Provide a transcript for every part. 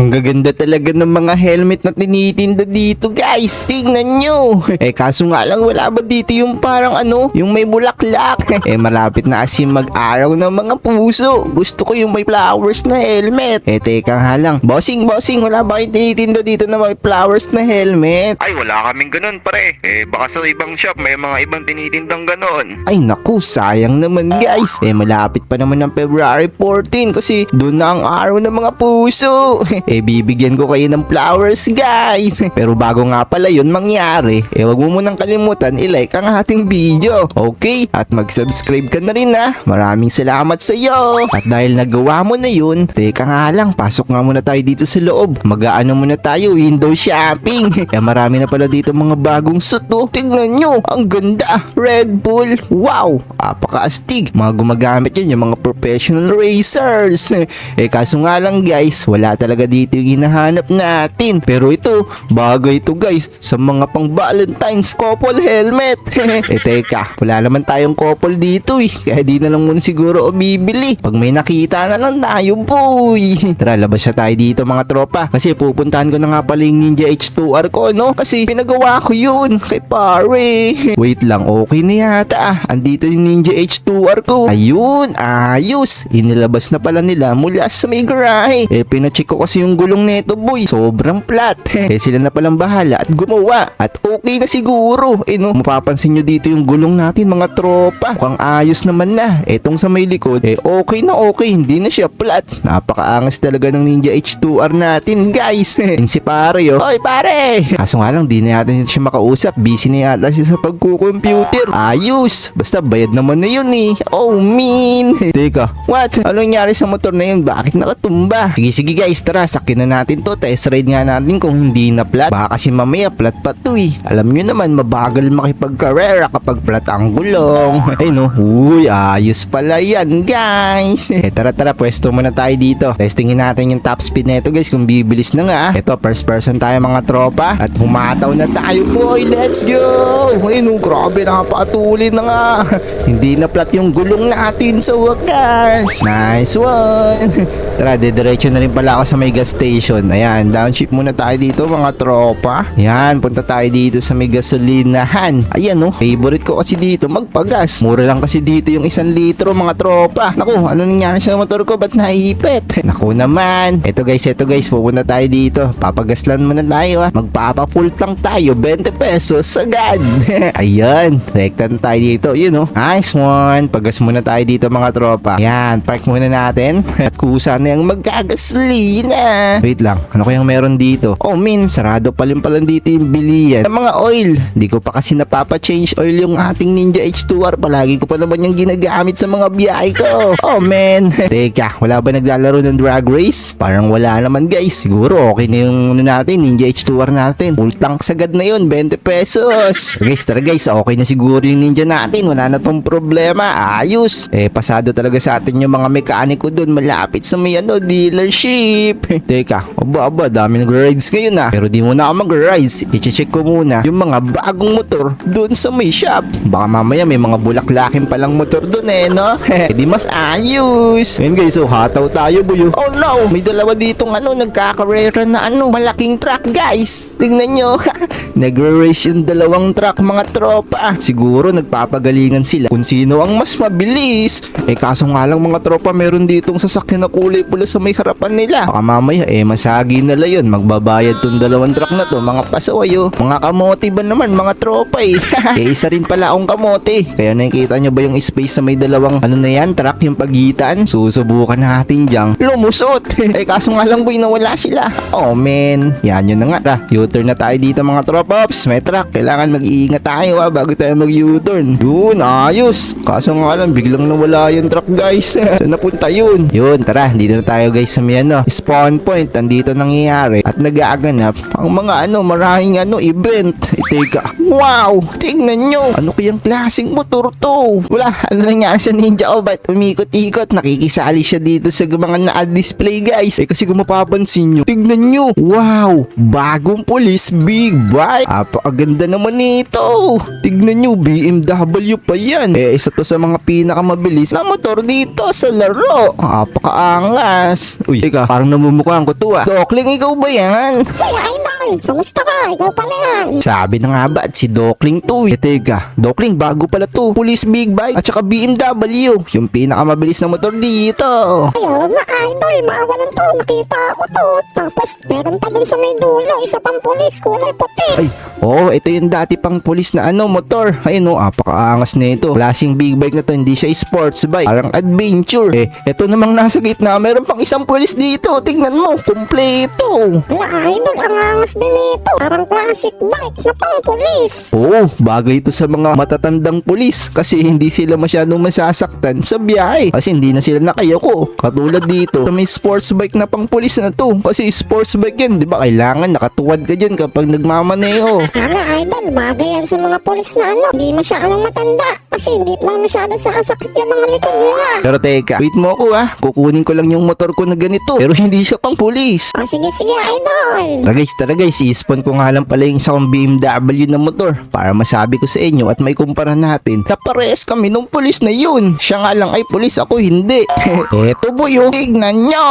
Ang gaganda talaga ng mga helmet na tinitinda dito guys. Tingnan nyo. Eh kaso nga lang wala ba dito yung parang ano, yung may bulaklak. eh malapit na kasi mag-araw ng mga puso. Gusto ko yung may flowers na helmet. Eh teka nga lang. Bossing, bossing, wala ba kayong tinitinda dito na may flowers na helmet? Ay, wala kaming ganun pare. Eh, baka sa ibang shop may mga ibang tinitindang ganon. Ay naku, sayang naman guys. Eh malapit pa naman ng February 14 kasi doon na ang araw ng mga puso. eh bibigyan ko kayo ng flowers guys. Pero bago nga pala yun mangyari, eh wag mo munang kalimutan i-like ang ating video. Okay? At mag-subscribe ka na rin ha. Maraming salamat sa iyo. At dahil nagawa mo na yun, teka nga lang, pasok nga muna tayo dito sa loob. Mag-aano muna tayo, window shopping. eh marami na pala dito mga bagong suit oh. Tingnan nyo, ang ganda. Red Bull. Wow, apaka-astig. Mga gumagamit yan yung mga professional racers. eh kaso nga lang guys, wala talaga dito yung hinahanap natin. Pero ito, bagay ito guys sa mga pang Valentine's couple helmet. eh teka, wala naman tayong couple dito eh. Kaya di na lang muna siguro ako bibili. Pag may nakita na lang tayo boy. Tara, labas siya tayo dito mga tropa. Kasi pupuntahan ko na nga pala yung Ninja H2R ko no. Kasi pinagawa ko yun kay pare. Wait lang, okay na yata ah. Andito yung Ninja H2R ko. Ayun, ayos. Inilabas na pala nila mula sa may garahe. Eh, pinacheck ko kasi yung gulong neto boy. Sobrang flat. eh, sila na palang bahala at gumawa. At okay na siguro. Eh no, mapapansin nyo dito yung gulong natin mga tropa. Mukhang ayos naman na. Etong sa may likod, eh okay na okay. Hindi na siya flat. Napakaangas talaga ng Ninja H2R natin guys. Yun si pare oh. Hoy pare! Kaso nga lang, di na natin siya makausap. Busy na yata siya sa pagkukomputer. Ayos! Basta bayad naman na yun eh. Oh, mean! Teka, what? Ano nangyari sa motor na yun? Bakit nakatumba? Sige, sige guys, tara, sakin na natin to. Test ride nga natin kung hindi na flat. Baka kasi mamaya flat pa to eh. Alam nyo naman, mabagal makipagkarera kapag flat ang gulong. Ay no, uy, ayos pala yan guys. Eh, tara, tara, pwesto muna tayo dito. Testingin natin yung top speed nito guys kung bibilis na nga. Ito, first person tayo mga tropa. At humataw na tayo boy, let's go! Ay no, grabe, nakapatuli na nga. Hindi na flat yung gulong natin sa wakas. Nice one! Tara, didiretso na rin pala ako sa may gas station. Ayan, downshift muna tayo dito mga tropa. Ayan, punta tayo dito sa may gasolinahan. Ayan no, favorite ko kasi dito magpagas. Mura lang kasi dito yung isang litro mga tropa. Naku, ano nangyari sa motor ko? Ba't naipit? Naku naman. Eto guys, eto guys, pupunta tayo dito. Papagaslan muna tayo ah. Magpapapult lang tayo, 20 pesos agad. Ayan, rekta na tayo dito. Yun no, nice one. Pagas muna tayo dito mga tropa. Ayan, park muna natin. At kusa na yung magkagasolina. Wait lang, ano kayang meron dito? Oh min, sarado pa rin pala dito yung bilian. Ng mga oil, di ko pa kasi napapa-change oil yung ating Ninja H2R. Palagi ko pa naman yung ginagamit sa mga biyahe ko. Oh man. Teka, wala ba naglalaro ng drag race? Parang wala naman guys. Siguro okay na yung ano natin, Ninja H2R natin. Full tank sagad na yun, 20 pesos. Guys, tara guys, okay na siguro yung Ninja natin. Wala na tong problema. Ayos. Eh, pasado talaga sa atin yung mga mekaniko doon malapit sa may ano, dealership. Teka, aba aba, dami nag-rides ngayon ah. Pero di muna ako mag-rides. I-check ko muna yung mga bagong motor doon sa may shop. Baka mamaya may mga bulaklakin palang motor doon eh, no? Di mas ayos. Ngayon guys, so hataw tayo buyo. Oh no, may dalawa ditong ano, nagkakarera na ano, malaking truck guys. Tingnan nyo. Nagre-race yung dalawang truck mga tropa. Siguro nagpapagalingan sila kung sino ang mas mabilis. Eh kaso nga lang mga tropa, meron ditong sasakyan na kulay pula sa may harapan nila. Baka mamaya eh masagi nila yun. Magbabayad tong dalawang truck na to, mga pasawayo. Mga kamote ba naman mga tropa eh. eh isa rin pala akong kamote. Kaya nakikita nyo ba yung space sa may dalawang ano na yan, truck yung pagitan? Susubukan natin diyang lumusot. eh kaso nga lang boy nawala sila. Oh man, yan yun na nga. Tara, U-turn na tayo dito mga tropa. Ops, may truck. Kailangan mag-iingat tayo ha bago tayo mag-U-turn. Yun, ayos. Kaso nga lang, biglang nawala yung truck guys. Saan napunta yun? Yun, tara, dito na tayo guys sa may ano, spawn point. Andito nangyayari at nag-aaganap ang mga ano, maraming ano, event. Eh, teka, wow, tingnan nyo. Ano kayang klaseng motor to? Wala, ano nangyari sa Ninja O? Ba't umikot-ikot? Nakikisali siya dito sa mga na-display guys. Eh kasi kung mapapansin nyo, tingnan nyo. Wow, bagong police big bike. Apakaganda naman nito. Tignan nyo, BMW pa yan. Eh, isa to sa mga pinakamabilis na motor dito sa laro. Apakaangas. Uy, teka, parang namumukha nakuha ko to ah. Dokling, ikaw ba yan? Uy, idol! Kamusta ka? Ikaw pala yan. Sabi na nga ba at si Dokling to eh. Eh, teka, Dokling bago pala to. Police Big Bike at saka BMW. Yung pinakamabilis na motor dito. Ay, oo nga, idol. Maawalan to. Nakita ko to. Tapos, meron pa dun sa may dulo. Isa pang pulis. Kulay puti. Ay, oh, ito yung dati pang pulis na ano, motor. Ayun oh, apakaangas na ito. Klaseng big bike na to, hindi siya sports bike. Parang adventure. Eh, ito namang nasa gitna, meron pang isang pulis dito. Tingnan mo, kumpleto. Wala, idol. Ang angas din nito. Parang classic bike na pang pulis. Oo, bagay ito sa mga matatandang pulis kasi hindi sila masyadong masasaktan sa biyahe kasi hindi na sila nakayoko. Katulad dito, may sports bike na pang pulis na to kasi sports bike yan, di ba? Kailangan nakatuwad ka dyan kapag nagmamaneho. Tama, idol. Bagay yan sa mga pulis na ano. Hindi masyadong matanda. Kasi hindi pa masyado sasakit yung mga likod nila. Pero teka, wait mo ako ha. Kukunin ko lang yung motor ko na ganito. Pero hindi siya pang pulis. O, sige, sige, idol. Tara guys, tara guys, ispon ko nga lang pala yung isang BMW na motor para masabi ko sa inyo at may kumpara natin na parehas kami nung pulis na yun. Siya nga lang ay pulis, ako hindi. Eto boy, oh. tignan nyo.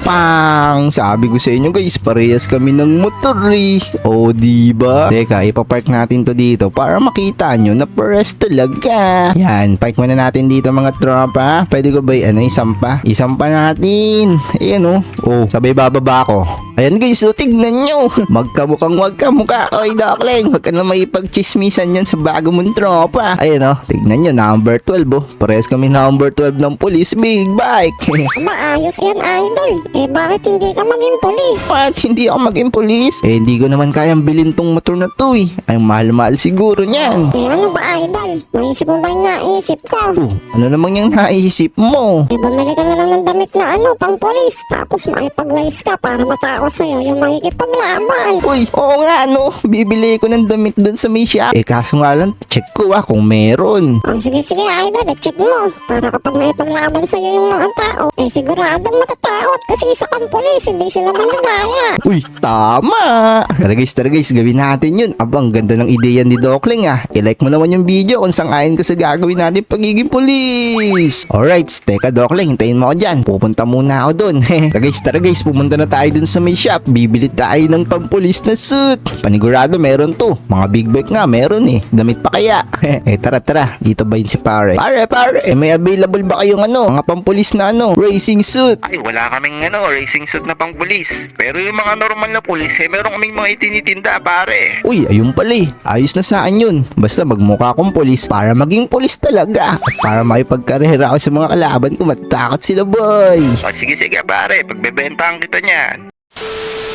Pang! Sabi ko sa inyo guys, parehas kami ng motor eh. O, diba? Teka, ipapark natin to dito para makita nyo na parehas talaga. Yan, park muna natin dito mga tropa. Pwede ko ba ano, isampa? Isampa natin. Ayan oh. Oh, sabay bababa ako. Ayan guys, so tignan nyo. Magkamukhang magkamukha. Oy, Dokling, wag ka na maipagchismisan yan sa bago mong tropa. Ayan oh, tignan nyo, number 12 oh. Parehas kami number 12 ng police big bike. Maayos yan, idol. Eh, bakit hindi ka maging pulis? What? Hindi ako maging police? Eh, hindi ko naman kayang bilhin tong motor na to eh. Ay, mahal-mahal siguro niyan. Eh, ano ba, idol? Maisip mo ba yung naisip ko? Oh, ano namang yung naisip mo? Eh, bumili ka na lang ng damit na ano, pang pulis. Tapos makipag-race ka para matao sa'yo yung makikipaglaban. Uy, oo nga no. Bibili ko ng damit dun sa may shop. Eh kaso nga lang, check ko ah kung meron. O, sige, sige, idol. Eh, check mo. Para kapag may paglaban sa'yo yung mga tao, eh, siguradong matatakot kasi isa kang pulis. Hindi sila mananaya. Uy, tama! Tara guys, tara guys, gawin natin yun. Abang, ganda ng ideya ni Dokling ah. I-like mo naman yung video kung sang-ayon ka sa gagawin natin pagiging pulis. Alright, teka Dokling, hintayin mo ako dyan. Pupunta muna ako dun. tara guys, tara guys, pumunta na tayo dun sa may shop. Bibili tayo ng pampulis na suit. Panigurado meron to. Mga big bag nga meron eh. Damit pa kaya? eh tara tara, dito ba yun si pare? Pare, pare, eh, may available ba kayong ano? Mga pampulis na ano? Racing suit. Ay, wala kaming ano, racing suit na pang pulis. Pero yung mga normal na pulis, eh, meron kaming mga itinitinda, pare. Uy, ayun pala eh. Ayos na saan yun. Basta magmukha akong polis para maging polis talaga. At para makipagkarera ako sa mga kalaban ko, matatakot sila boy. O, sige, sige, pare. Pagbebentahan kita niyan.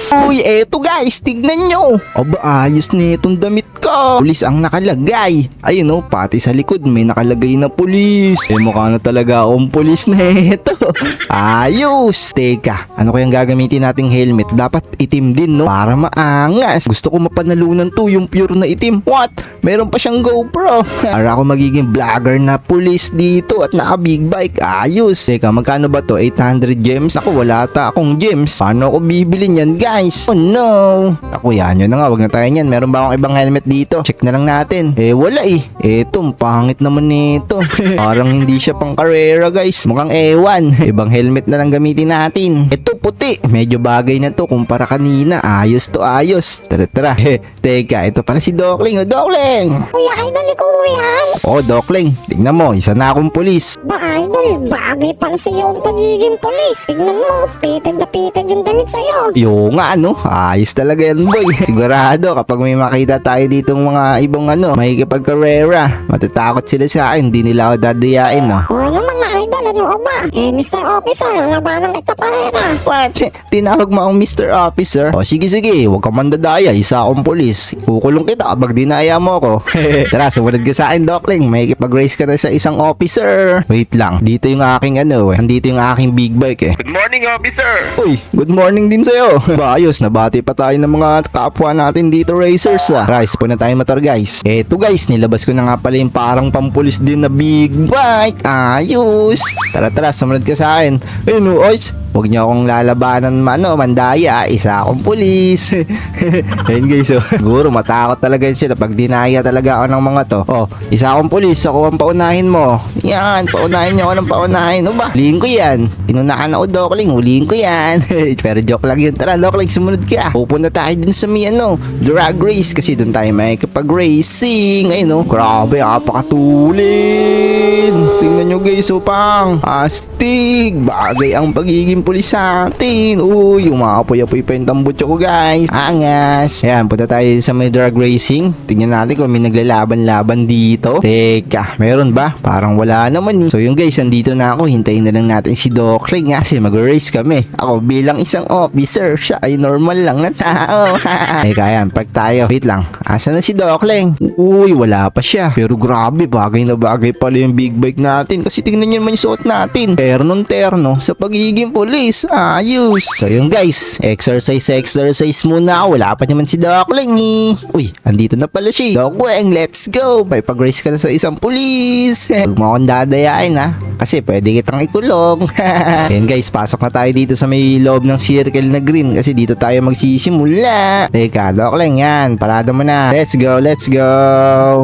Uy, eto guys, tignan nyo. Aba, ayos na itong damit ko. Pulis ang nakalagay. Ayun oh, pati sa likod may nakalagay na pulis. Eh, mukha na talaga akong pulis na ito. Ayos. Teka, ano kayang gagamitin nating helmet? Dapat itim din, no? Para maangas. Gusto ko mapanalunan to, yung pure na itim. What? Meron pa siyang GoPro. Para ako magiging vlogger na pulis dito at naka big bike. Ayos. Teka, magkano ba to? 800 gems? Ako, wala ta akong gems. Paano ako bibili niyan, guys? Oh no. Ako, yan yun na nga. Wag na tayo niyan. Meron ba akong ibang helmet dito? Check na lang natin. Eh, wala eh. Eto, ang pangit naman nito. Parang hindi siya pang karera, guys. Mukhang ewan. Ibang helmet na lang gamitin natin. Ito, puti. Medyo bagay na to kumpara kanina. Ayos to, ayos. Tara, tara. Teka, ito pala si Dokling. Oh, Dokling! Kuya, idol, ikaw yan. Oh, Dokling. Tignan mo, isa na akong pulis. Ba, idol, bagay pala sa'yo ang pagiging pulis. Tignan mo, pitad na pitad yung damit sa'yo. Yo nga ano, ayos talaga yan boy. Sigurado kapag may makita tayo ditong mga ibang ano, makikipagkarera, matatakot sila sa akin, hindi nila ako dadayain no. O ano mga idol, ano ka ba? Eh, Mr. Officer, labanan kita parera. What? Tinawag mo akong Mr. Officer? O sige sige, huwag ka mandadaya, isa akong polis. Kukulong kita kapag dinaya mo ako. Tara, sumunod ka sa akin, Dokling. May race ka na sa isang officer. Wait lang, dito yung aking ano eh. Dito yung aking big bike eh. Good morning, officer. Uy, good morning din sa'yo. ba, ayos, nabati pa tayo ng mga kapwa natin dito racers ah. Rise po na tayo motor guys. Eto guys, nilabas ko na nga pala yung parang pampulis din na big bike. Ayos. Tara tara, sumunod ka sa akin. Ayun oh, oys. Huwag niyo akong lalabanan ano, mandaya. Isa akong pulis. Ayun guys, oh. Siguro matakot talaga sila pag dinaya talaga ako ng mga to. Oh, isa akong pulis, ako ang paunahin mo. Yan, paunahin niyo ako ng paunahin. Ano ba? Huliin ko yan. Inunahan ako, Dokling. Huliin ko yan. Pero joke lang yun. Tara, Dokling, sumunod ka. Pupunta tayo dun sa may ano, drag race kasi dun tayo may kapag racing. Ayun, oh. Grabe, napakatulin. Tingnan nyo guys, oh, pang. Astig. Bagay ang pagiging pulis sa atin. Uy, umapoy-apoy pa yung tambutso ko, guys. Angas. Ayan, punta tayo sa may drag racing. Tingnan natin kung may naglalaban-laban dito. Teka, meron ba? Parang wala naman eh. So yung guys, andito na ako. Hintayin na lang natin si Doc Ring kasi mag-race kami. Ako bilang isang officer, siya ay normal lang na tao. Teka, ayan, park tayo. Wait lang. Asa na si Doc Ling? Uy, wala pa siya. Pero grabe, bagay na bagay pala yung big bike natin. Kasi tingnan nyo naman yung suot natin. Ternon terno sa pagiging pulis. Ayos. So yun guys, exercise exercise muna. Wala pa naman si Doc Ling eh. Uy, andito na pala siya. Doc Weng, let's go. May pag-race ka na sa isang pulis. Huwag mo akong dadayain ha. Kasi pwede kitang ikulong. Yan guys, pasok na tayo dito sa may loob ng circle na green kasi dito tayo magsisimula. Teka, Doc Leng, yan. Parada mo na. Let's go, let's go.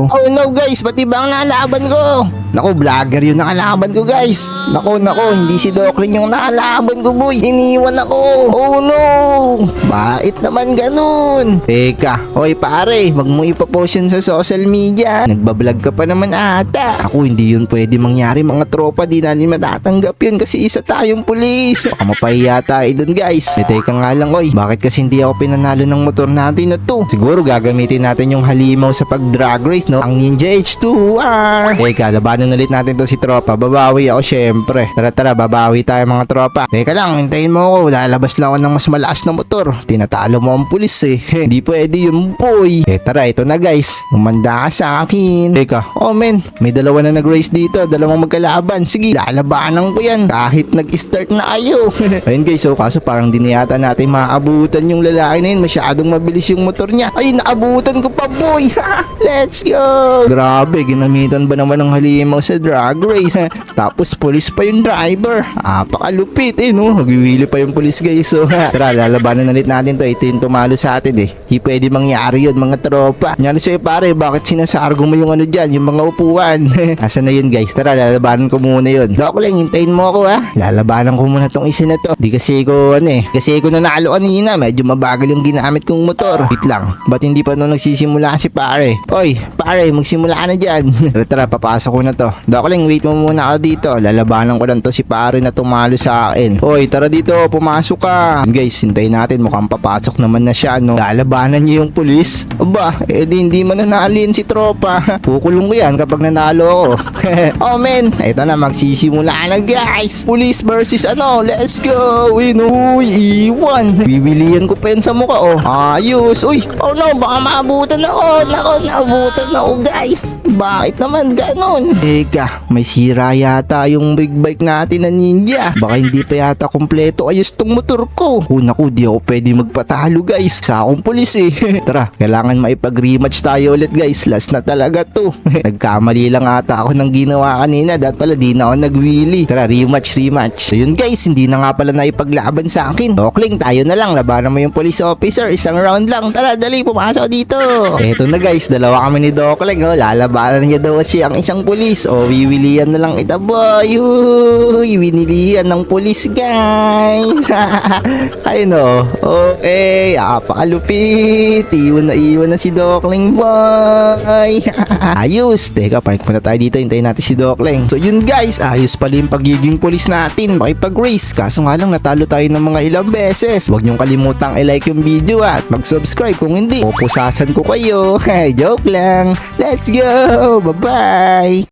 Oh no guys, ba't iba ang nalaban ko? Naku, vlogger yung nakalaban ko guys. Naku, naku, hindi si Doc Leng yung nakalaban ko boy. Iniwan ako. Oh no. Bait naman ganun. Teka, oy pare, wag mo ipapost sa social media. Nagbablog ka pa naman ata. Ako, hindi yun pwede mangyari mga tropa. Di natin matatanggap yun kasi isa tayong pulis. Baka mapahiya tayo dun guys. Eh, teka nga lang, oy. Bakit kasi hindi ako pinanalo ng motor natin na to? Siguro gagamitin natin yung halimaw sa pag-drag race, no? Ang Ninja H2R. Teka, labanan ulit natin to si tropa. Babawi ako syempre. Tara, tara, babawi tayo mga tropa. Teka lang, hintayin mo ako. Lalabas lang ako ng mas malakas na motor. Tinatalo mo ang pulis eh. Hindi pwede yun, boy. Eh, tara, ito na guys. Umanda ka sa akin. Teka, oh men, may dalawa na nag-race dito. Dalawang magkalaban. Sige, lalabanan ko yan. Kahit nag-start na kayo. Ayun guys, so kaso parang di na yata natin maabutan yung lalaki na yun. Masyadong mabilis yung motor niya. Ay, naabutan ko pa, boy. Let's go. Grabe, ginamitan ba naman ng halimaw sa drag race? Tapos police pa yung driver. Apakalupit eh, no? Magwiwili pa yung police guys. So, tara, lalabanan ulit natin to. Ito yung tumalo sa atin eh. Di pwede mangyari yun, mga tropa. Nyari sa'yo pare, bakit sinasargo mo yung ano dyan, yung mga upuan? Asan na yun guys? Tara, lalabanan ko muna yun. Dok lang, hintayin mo ako ha. Lalabanan ko muna tong isa na to. Di kasi ko ano eh. Kasi ko nanalo kanina, medyo mabagal yung ginamit kong motor. Wait lang, ba't hindi pa nung nagsisimula si pare? Oy, pare, magsimula ka na dyan. tara, tara, papasok ko na to. Dok lang, wait mo muna ako dito. Lalabanan ko lang to si pare na tumalo sa akin. Oy, tara dito, pumasok ka. Guys, hintayin natin. Mukhang papasok naman na siya, no? Lalabanan niya yung pulis. Aba, eh di hindi man nanalin si tropa. Kukulong ko yan kapag nanalo ako. oh men, ito na magsisimula na guys. Police versus ano, let's go. Uy, no, iwan. Bibilian ko pen sa mukha, oh. Ayos. Uy, oh no, baka maabutan ako. Nako, naabutan ako guys. Bakit naman ganon? Teka, may sira yata yung big bike natin na ninja. Baka hindi pa yata kompleto ayos tong motor ko. Oh, naku, di ako pwede magpatalo guys. Sa akong pulis eh. Tara, kailangan maipag-rematch tayo ulit guys. Last na talaga to. Nagkamali lang ata ako ng ginawa kanina. Dahil pala di na ako nag-wheelie. Tara, rematch, rematch. So yun guys, hindi na nga pala naipaglaban sa akin. Okling, tayo na lang. Labanan mo yung police officer. Isang round lang. Tara, dali, pumasok dito. Eto na guys, dalawa kami ni Dokling. Oh. Lalabanan niya daw siya ang isang pulis. O, wiwilian na lang ita boy. Uy, winilian ng pulis guys. Ayun o. Okay, apakalupit. Iwan na iwan na si Dokling boy. ayos. Teka, park muna tayo dito. Hintayin natin si Dokling. So yun guys, ayos pala yung pagiging pulis natin. Makipag-race. Kaso nga lang natalo tayo ng mga ilang beses. Huwag niyong kalimutang i-like yung video at mag-subscribe kung hindi. Pupusasan ko kayo. Joke lang. Let's go. Bye-bye.